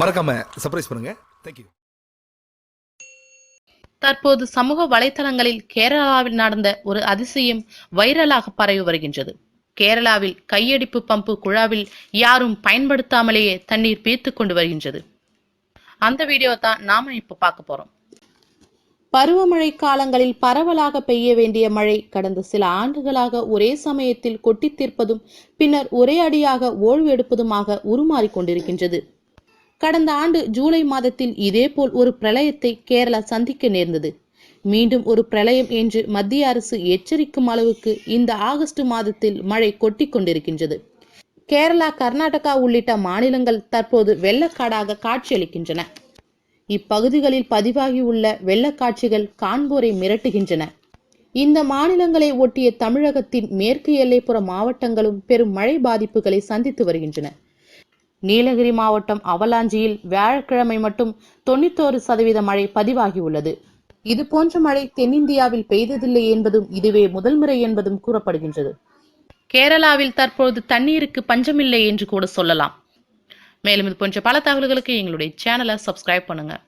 மறக்காம சர்ப்ரைஸ் பண்ணுங்க. தேங்க்யூ தற்போது சமூக வலைத்தளங்களில் கேரளாவில் நடந்த ஒரு அதிசயம் வைரலாக பரவி வருகின்றது. கேரளாவில் கையடிப்பு பம்பு குழாவில் யாரும் பயன்படுத்தாமலேயே தண்ணீர் பீத்து கொண்டு வருகின்றது. அந்த வீடியோ தான் நாம இப்ப பார்க்க போறோம். பருவமழை காலங்களில் பரவலாக பெய்ய வேண்டிய மழை கடந்த சில ஆண்டுகளாக ஒரே சமயத்தில் கொட்டித் தீர்ப்பதும் பின்னர் ஒரே அடியாக ஓய்வு எடுப்பதுமாக உருமாறிக் கொண்டிருக்கின்றது. கடந்த ஆண்டு ஜூலை மாதத்தில் இதேபோல் ஒரு பிரளயத்தை கேரளா சந்திக்க நேர்ந்தது. மீண்டும் ஒரு பிரளயம் என்று மத்திய அரசு எச்சரிக்கும் அளவுக்கு இந்த ஆகஸ்ட் மாதத்தில் மழை கொட்டிக் கொண்டிருக்கின்றது. கேரளா கர்நாடகா உள்ளிட்ட மாநிலங்கள் தற்போது வெள்ளக்காடாக காட்சியளிக்கின்றன. இப்பகுதிகளில் பதிவாகியுள்ள வெள்ளக்காட்சிகள் காண்போரை மிரட்டுகின்றன. இந்த மாநிலங்களை ஒட்டிய தமிழகத்தின் மேற்கு எல்லைப்புற மாவட்டங்களும் பெரும் மழை பாதிப்புகளை சந்தித்து வருகின்றன. நீலகிரி மாவட்டம் அவலாஞ்சியில் வியாழக்கிழமை மட்டும் தொண்ணூத்தோரு சதவீத மழை பதிவாகியுள்ளது. இது போன்ற மழை தென்னிந்தியாவில் பெய்ததில்லை என்பதும் இதுவே முதல் முறை என்பதும் கூறப்படுகின்றது. கேரளாவில் தற்போது தண்ணீருக்கு பஞ்சமில்லை என்று கூட சொல்லலாம். மேலும் இது போன்ற பல தகவல்களுக்கு எங்களுடைய சேனலை சப்ஸ்கிரைப் பண்ணுங்கள்